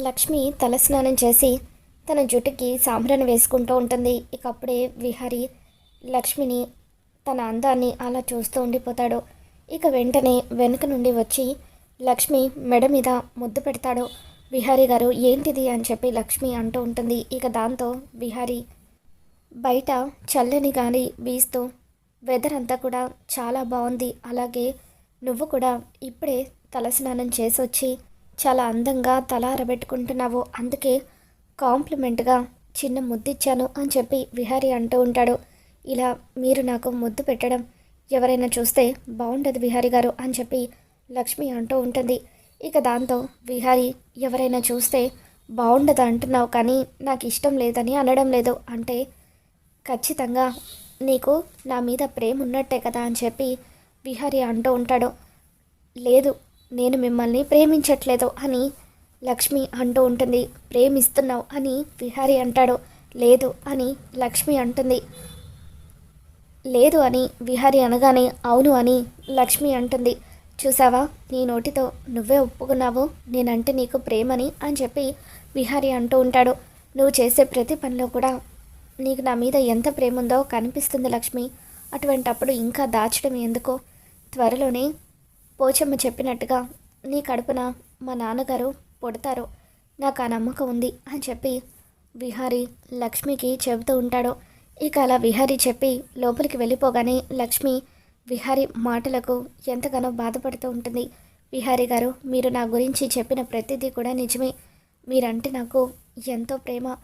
లక్ష్మి తలస్నానం చేసి తన జుట్టుకి సాంబ్రాన్ని వేసుకుంటూ ఉంటుంది. ఇక అప్పుడే విహారి లక్ష్మిని తన అందాన్ని అలా చూస్తూ ఉండిపోతాడు. ఇక వెంటనే వెనుక నుండి వచ్చి లక్ష్మి మెడ మీద ముద్దు పెడతాడు. విహారీ గారు ఏంటిది? అని చెప్పి లక్ష్మి అంటూ ఉంటుంది. ఇక దాంతో విహారీ బయట చల్లని గాలి వీస్తూ వెదర్ అంతా కూడా చాలా బాగుంది. అలాగే నువ్వు కూడా ఇప్పుడే తలస్నానం చేసి వచ్చి చాలా అందంగా తల ఆరబెట్టుకుంటున్నావు అందుకే కాంప్లిమెంట్గా చిన్న ముద్దిచ్చాను అని చెప్పి విహారి అంటూ ఉంటాడు. ఇలా మీరు నాకు ముద్దు పెట్టడం ఎవరైనా చూస్తే బాగుండదు విహారి గారు అని చెప్పి లక్ష్మి అంటూ ఉంటుంది. ఇక దాంతో విహారి ఎవరైనా చూస్తే బాగుండదు అంటున్నావు కానీ నాకు ఇష్టం లేదని అనడం లేదు అంటే ఖచ్చితంగా నీకు నా మీద ప్రేమ ఉన్నట్టే కదా అని చెప్పి విహారి అంటూ ఉంటాడు. లేదు నేను మిమ్మల్ని ప్రేమించట్లేదు అని లక్ష్మి అంటూ ఉంటుంది. ప్రేమిస్తున్నావు అని విహారీ అంటాడు. లేదు అని లక్ష్మి అంటుంది. లేదు అని విహారీ అనగానే అవును అని లక్ష్మి అంటుంది. చూసావా? నీ నోటితో నువ్వే ఒప్పుకున్నావు. నేనంటే నీకు ప్రేమని అని చెప్పి విహారీ అంటూ ఉంటాడు. నువ్వు చేసే ప్రతి పనిలో కూడా నీకు నా మీద ఎంత ప్రేమ ఉందో కనిపిస్తుంది లక్ష్మి. అటువంటప్పుడు ఇంకా దాచడం ఎందుకో? త్వరలోనే పోచమ్మ చెప్పినట్టుగా నీ కడుపున మా నాన్నగారు పుడతారు నాకు ఆ నమ్మకం ఉంది అని చెప్పి విహారీ లక్ష్మికి చెబుతూ ఉంటాడు. ఇక అలా విహారీ చెప్పి లోపలికి వెళ్ళిపోగానే లక్ష్మి విహారీ మాటలకు ఎంతగానో బాధపడుతూ ఉంటుంది. విహారీ గారు మీరు నా గురించి చెప్పిన ప్రతిదీ కూడా నిజమే. మీరంటే నాకు ఎంతో ప్రేమ.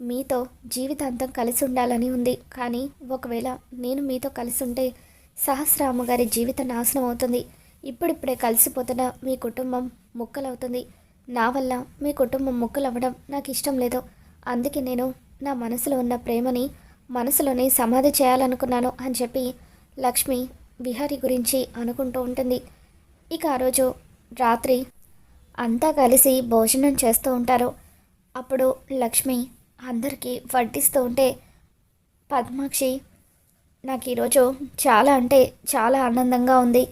మీతో జీవితాంతం కలిసి ఉండాలని ఉంది. కానీ ఒకవేళ నేను మీతో కలిసి ఉంటే సహస్ర అమ్మగారి జీవితం నాశనం అవుతుంది. ఇప్పుడిప్పుడే కలిసిపోతున్న మీ కుటుంబం ముక్కలవుతుంది. నా వల్ల మీ కుటుంబం ముక్కలవ్వడం నాకు ఇష్టం లేదు. అందుకే నేను నా మనసులో ఉన్న ప్రేమని మనసులోనే సమాధి చేయాలనుకున్నాను అని చెప్పి లక్ష్మి విహారి గురించి అనుకుంటూ ఉంటుంది. ఇక ఆ రోజు రాత్రి అంతా కలిసి భోజనం చేస్తూ ఉంటారు. అప్పుడు లక్ష్మి అందరికీ వడ్డిస్తూ ఉంటే పద్మాక్షి నాకు ఈరోజు చాలా అంటే చాలా ఆనందంగా ఉంది.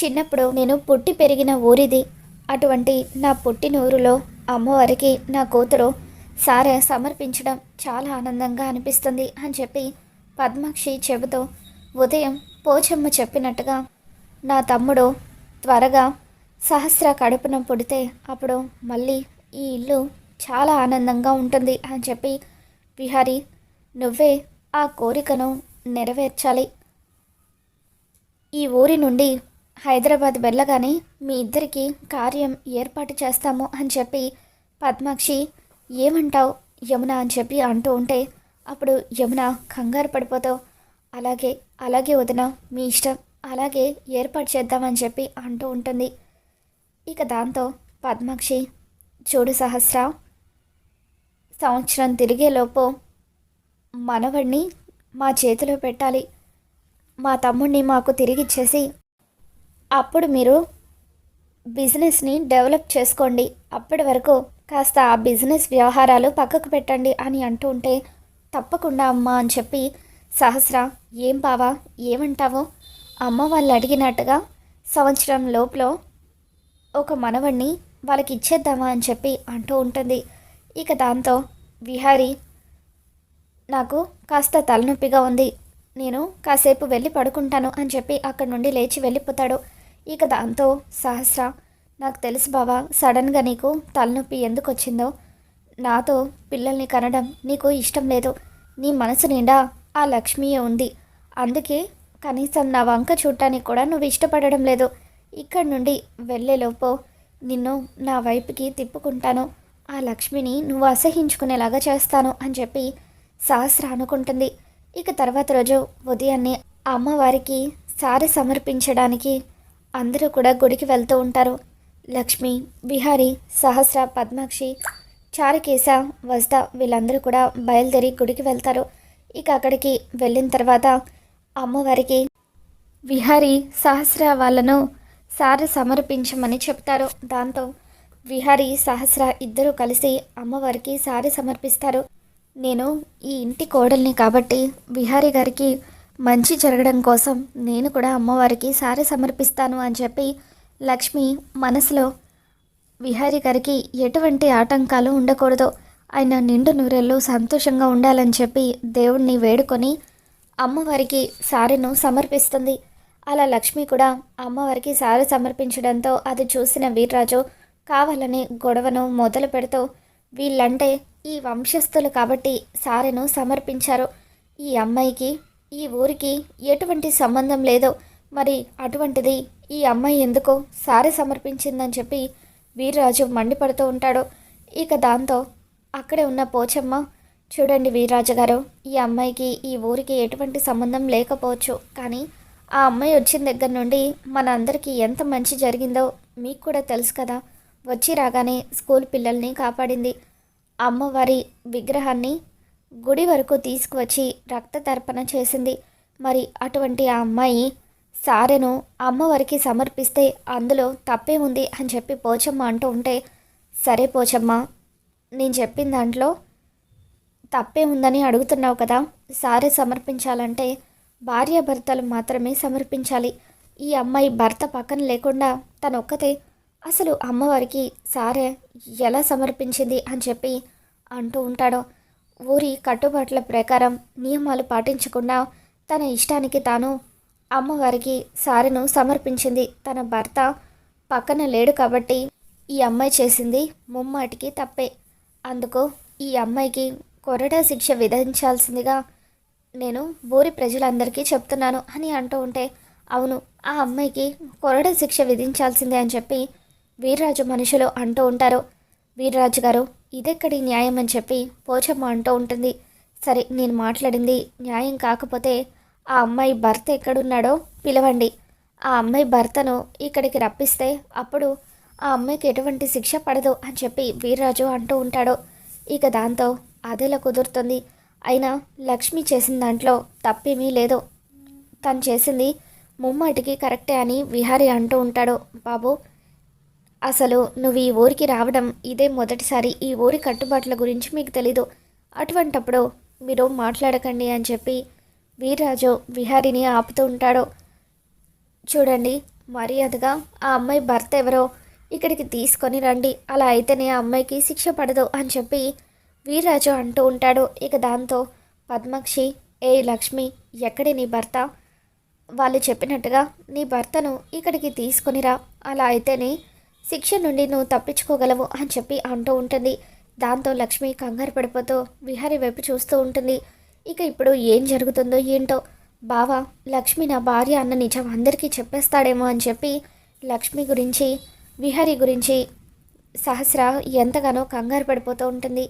చిన్నప్పుడు నేను పుట్టి పెరిగిన ఊరిది. అటువంటి నా పుట్టిన ఊరిలో అమ్మవారికి నా కూతురు సారె సమర్పించడం చాలా ఆనందంగా అనిపిస్తుంది అని చెప్పి పద్మాక్షి చెబుతూ ఉదయం పోచమ్మ చెప్పినట్టుగా నా తమ్ముడు త్వరగా సహస్ర కడుపున పుడితే అప్పుడు మళ్ళీ ఈ ఇల్లు చాలా ఆనందంగా ఉంటుంది అని చెప్పి విహారి నువ్వే ఆ కోరికను నెరవేర్చాలి. ఈ ఊరి నుండి హైదరాబాద్ వెళ్ళగానే మీ ఇద్దరికి కార్యం ఏర్పాటు చేస్తాము అని చెప్పి పద్మాక్షి ఏమంటావు యమున? అని చెప్పి అంటూ ఉంటే అప్పుడు యమున కంగారు పడిపోతావు. అలాగే అలాగే వదిన మీ ఇష్టం. అలాగే ఏర్పాటు చేద్దామని చెప్పి అంటూ ఉంటుంది. ఇక దాంతో పద్మాక్షి చూడు సహస్ర సంవత్సరం తిరిగేలోపు మనవడిని మా చేతిలో పెట్టాలి. మా తమ్ముడిని మాకు తిరిగిచ్చేసి అప్పుడు మీరు బిజినెస్ని డెవలప్ చేసుకోండి. అప్పటి వరకు కాస్త ఆ బిజినెస్ వ్యవహారాలు పక్కకు పెట్టండి అని అంటూ ఉంటే తప్పకుండా అమ్మ అని చెప్పి సహస్ర ఏం బావా ఏమంటావు? అమ్మ వాళ్ళు అడిగినట్టుగా సంవత్సరం లోపల ఒక మనవణ్ణి వాళ్ళకి ఇచ్చేద్దామా అని చెప్పి అంటూ ఉంటుంది. ఇక దాంతో విహారీ నాకు కాస్త తలనొప్పిగా ఉంది. నేను కాసేపు వెళ్ళి పడుకుంటాను అని చెప్పి అక్కడి నుండి లేచి వెళ్ళిపోతాడు. ఇక దాంతో సహస్ర నాకు తెలుసు బావా సడన్గా నీకు తలనొప్పి ఎందుకు వచ్చిందో నాతో పిల్లల్ని కనడం నీకు ఇష్టం లేదు. నీ మనసు నిండా ఆ లక్ష్మియే ఉంది. అందుకే కనీసం నా వంక చూడటానికి కూడా నువ్వు ఇష్టపడడం లేదు. ఇక్కడి నుండి వెళ్ళేలోపు నిన్ను నా వైపుకి తిప్పుకుంటాను. ఆ లక్ష్మిని నువ్వు అసహించుకునేలాగా చేస్తాను అని చెప్పి సహస్ర అనుకుంటుంది. ఇక తర్వాత రోజు ఉదయాన్నే అమ్మవారికి సారి సమర్పించడానికి అందరూ కూడా గుడికి వెళ్తూ ఉంటారు. లక్ష్మి విహారి సహస్ర పద్మాక్షి చారుకేశ వస్త వీళ్ళందరూ కూడా బయలుదేరి గుడికి వెళ్తారు. ఇక అక్కడికి వెళ్ళిన తర్వాత అమ్మవారికి విహారి సహస్ర వాళ్ళను సారి సమర్పించమని చెప్తారు. దాంతో విహారి సహస్ర ఇద్దరూ కలిసి అమ్మవారికి సారి సమర్పిస్తారు. నేను ఈ ఇంటి కోడల్ని కాబట్టి విహారి గారికి మంచి జరగడం కోసం నేను కూడా అమ్మవారికి సారి సమర్పిస్తాను అని చెప్పి లక్ష్మి మనసులో విహారి గారికి ఎటువంటి ఆటంకాలు ఉండకూడదు. ఆయన నిండు నూరెళ్ళు సంతోషంగా ఉండాలని చెప్పి దేవుణ్ణి వేడుకొని అమ్మవారికి సారెను సమర్పిస్తుంది. అలా లక్ష్మి కూడా అమ్మవారికి సారి సమర్పించడంతో అది చూసిన వీర్రాజు కావాలని గొడవను మొదలు పెడుతూ వీళ్ళంటే ఈ వంశస్థులు కాబట్టి సారెను సమర్పించారు. ఈ అమ్మాయికి ఈ ఊరికి ఎటువంటి సంబంధం లేదో మరి అటువంటిది ఈ అమ్మాయి ఎందుకో సారె సమర్పించిందని చెప్పి వీర్రాజు మండిపడుతూ ఉంటాడు. ఇక దాంతో అక్కడే ఉన్న పోచమ్మ చూడండి వీర్రాజు గారు ఈ అమ్మాయికి ఈ ఊరికి ఎటువంటి సంబంధం లేకపోవచ్చు. కానీ ఆ అమ్మాయి వచ్చిన దగ్గర నుండి మన అందరికీ ఎంత మంచి జరిగిందో మీకు కూడా తెలుసు కదా. వచ్చి రాగానే స్కూల్ పిల్లల్ని కాపాడింది. అమ్మవారి విగ్రహాన్ని గుడి వరకు తీసుకువచ్చి రక్త తర్పణ చేసింది. మరి అటువంటి ఆ అమ్మాయి సారెను అమ్మవారికి సమర్పిస్తే అందులో తప్పే ఉంది అని చెప్పి పోచమ్మ అంటూ ఉంటే సరే పోచమ్మ నేను చెప్పిన దాంట్లో తప్పే ఉందని అడుగుతున్నావు కదా. సారే సమర్పించాలంటే భార్యాభర్తలు మాత్రమే సమర్పించాలి. ఈ అమ్మాయి భర్త పక్కన లేకుండా తన ఒక్కతే అసలు అమ్మవారికి సారే ఎలా సమర్పించింది అని చెప్పి అంటూ ఉంటాడో. ఊరి కట్టుబాట్ల ప్రకారం నియమాలు పాటించకుండా తన ఇష్టానికి తాను అమ్మవారికి సారెను సమర్పించింది. తన భర్త పక్కన లేడు కాబట్టి ఈ అమ్మాయి చేసింది ముమ్మాటికి తప్పే. అందుకు ఈ అమ్మాయికి కొరడా శిక్ష విధించాల్సిందిగా నేను ఊరి ప్రజలందరికీ చెప్తున్నాను అని అంటూ ఉంటే అవును ఆ అమ్మాయికి కొరడా శిక్ష విధించాల్సిందే అని చెప్పి వీర్రాజు మనుషులు అంటూ ఉంటారు. వీర్రాజు గారు ఇదెక్కడి న్యాయం అని చెప్పి పోచమ్మ అంటూ ఉంటుంది. సరే నేను మాట్లాడింది న్యాయం కాకపోతే ఆ అమ్మాయి భర్త ఎక్కడున్నాడో పిలవండి. ఆ అమ్మాయి భర్తను ఇక్కడికి రప్పిస్తే అప్పుడు ఆ అమ్మాయికి ఎటువంటి శిక్ష పడదు అని చెప్పి వీర్రాజు అంటూ ఉంటాడు. ఇక దాంతో అదేలా కుదురుతుంది. అయినా లక్ష్మి చేసిన దాంట్లో తప్పేమీ లేదు. తను చేసింది ముమ్మాటికి కరెక్టే అని విహారి అంటూ ఉంటాడు. బాబు అసలు నువ్వు ఈ ఊరికి రావడం ఇదే మొదటిసారి ఈ ఊరి కట్టుబాట్ల గురించి మీకు తెలీదు. అటువంటప్పుడు మీరు మాట్లాడకండి అని చెప్పి వీర్రాజు విహారిని ఆపుతూ ఉంటాడు. చూడండి మర్యాదగా ఆ అమ్మాయి భర్త ఎవరో ఇక్కడికి తీసుకొని రండి. అలా అయితేనే ఆ అమ్మాయికి శిక్ష పడదు అని చెప్పి వీర్రాజు అంటూ ఉంటాడు. ఇక దాంతో పద్మక్షి ఏ లక్ష్మి ఎక్కడి నీ భర్త? వాళ్ళు చెప్పినట్టుగా నీ భర్తను ఇక్కడికి తీసుకొనిరా అలా అయితేనే శిక్ష నుండి నువ్వు తప్పించుకోగలవు అని చెప్పి అంటూ ఉంటుంది. దాంతో లక్ష్మి కంగారు పడిపోతూ విహారి వైపు చూస్తూ ఉంటుంది. ఇక ఇప్పుడు ఏం జరుగుతుందో ఏంటో? బావ లక్ష్మి నా భార్య అన్న నిజం అందరికీ చెప్పేస్తాడేమో అని చెప్పి లక్ష్మి గురించి విహారి గురించి సహస్ర ఎంతగానో కంగారు పడిపోతూ ఉంటుంది.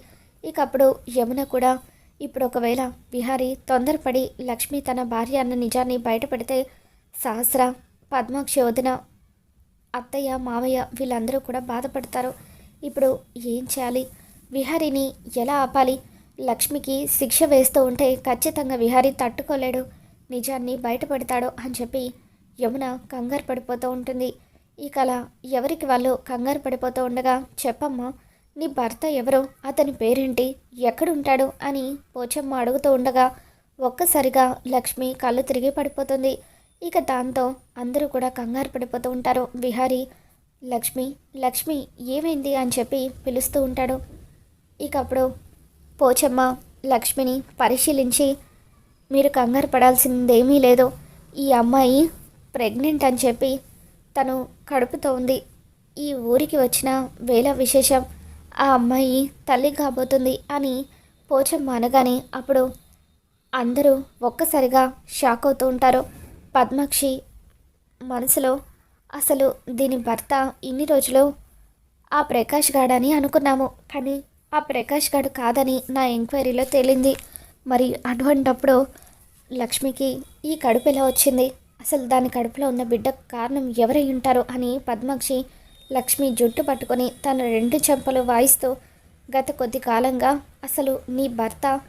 ఇక అప్పుడు యమున కూడా ఇప్పుడు ఒకవేళ విహారి తొందరపడి లక్ష్మి తన భార్య అన్న నిజాన్ని బయటపెడితే సహస్ర పద్మాక్షి వదిన అత్తయ్య మావయ్య వీళ్ళందరూ కూడా బాధపడతారు. ఇప్పుడు ఏం చేయాలి? విహారిని ఎలా ఆపాలి? లక్ష్మికి శిక్ష వేస్తూ ఉంటే ఖచ్చితంగా విహారీ తట్టుకోలేడు. నిజాన్ని బయటపడతాడు అని చెప్పి యమున కంగారు పడిపోతూ ఉంటుంది. ఈ కళ ఎవరికి వాళ్ళు కంగారు పడిపోతూ ఉండగా చెప్పమ్మా నీ భర్త ఎవరు? అతని పేరేంటి? ఎక్కడుంటాడు? అని పోచమ్మ అడుగుతూ ఉండగా ఒక్కసారిగా లక్ష్మి కళ్ళు తిరిగి పడిపోతుంది. ఇక దాంతో అందరూ కూడా కంగారు పడిపోతూ ఉంటారు. విహారీ లక్ష్మి లక్ష్మి ఏమైంది? అని చెప్పి పిలుస్తూ ఉంటాడు. ఇక అప్పుడు పోచమ్మ లక్ష్మిని పరిశీలించి మీరు కంగారు పడాల్సిందేమీ లేదు. ఈ అమ్మాయి ప్రెగ్నెంట్ అని చెప్పి తను కడుపుతో ఉంది. ఈ ఊరికి వచ్చిన వేల విశేషం ఆ అమ్మాయి తల్లి కాబోతుంది అని పోచమ్మ అనగానే అప్పుడు అందరూ ఒక్కసారిగా షాక్ అవుతూ ఉంటారు. పద్మాక్షి మనసులో అసలు దీని భర్త ఇన్ని రోజులు ఆ ప్రకాష్ గాడని అనుకున్నాము. కానీ ఆ ప్రకాష్ గాడు కాదని నా ఎంక్వైరీలో తేలింది. మరి అటువంటప్పుడు లక్ష్మికి ఈ కడుపు ఎలా వచ్చింది? అసలు దాని కడుపులో ఉన్న బిడ్డకు కారణం ఎవరై ఉంటారు? అని పద్మాక్షి లక్ష్మి జుట్టు పట్టుకొని తన రెండు చెంపలు వాయిస్తూ గత కొద్ది కాలంగా అసలు నీ భర్త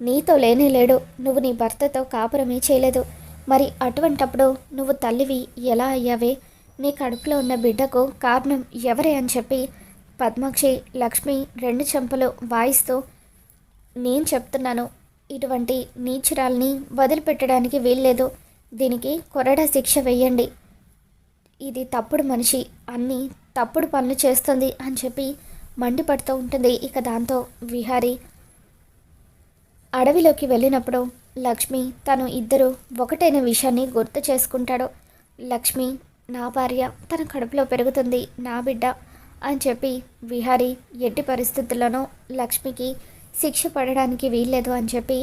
నీతో లేనే లేడు. నువ్వు నీ భర్తతో కాపురమే చేయలేదు. మరి అటువంటప్పుడు నువ్వు తల్లివి ఎలా అయ్యావే? నీ కడుపులో ఉన్న బిడ్డకు కారణం ఎవరే అని చెప్పి పద్మాక్షి లక్ష్మి రెండు చెంపలు వాయిస్తూ నేను చెప్తున్నాను ఇటువంటి నీచురాల్ని వదిలిపెట్టడానికి వీల్లేదు. దీనికి కొరడ శిక్ష వెయ్యండి ఇది తప్పుడు మనిషి అన్ని తప్పుడు పనులు చేస్తుంది అని చెప్పి మండిపడుతూ ఉంటుంది. ఇక దాంతో విహారీ అడవిలోకి వెళ్ళినప్పుడు లక్ష్మి తను ఇద్దరు ఒకటైన విషయాన్ని గుర్తు చేసుకుంటాడు. లక్ష్మి నా భార్య తన కడుపులో పెరుగుతుంది నా బిడ్డ అని చెప్పి విహారీ ఎట్టి పరిస్థితుల్లోనూ లక్ష్మికి శిక్ష పడడానికి వీల్లేదు అని చెప్పి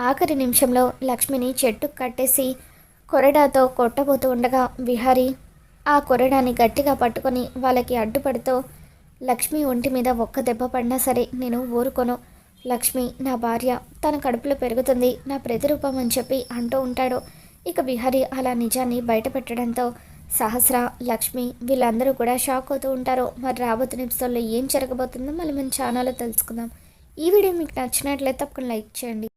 ఆఖరి నిమిషంలో లక్ష్మిని చెట్టు కట్టేసి కొరడాతో కొట్టబోతూ ఉండగా విహారీ ఆ కొరడాని గట్టిగా పట్టుకొని వాళ్ళకి అడ్డుపడుతూ లక్ష్మి ఒంటి మీద ఒక్క దెబ్బ పడినా సరే నేను ఊరుకోను లక్ష్మి నా భార్య తన కడుపులో పెరుగుతుంది నా ప్రతిరూపం అని చెప్పి అంటూ ఉంటాడు. ఇక బిహారీ అలా నిజాన్ని బయటపెట్టడంతో సహస్ర లక్ష్మి వీళ్ళందరూ కూడా షాక్ అవుతూ ఉంటారు. మరి రాబోతున్న ఎపిసోడ్లో ఏం జరగబోతుందో మళ్ళీ మన ఛానల్లో తెలుసుకుందాం. ఈ వీడియో మీకు నచ్చినట్లయితే తప్పకుండా లైక్ చేయండి.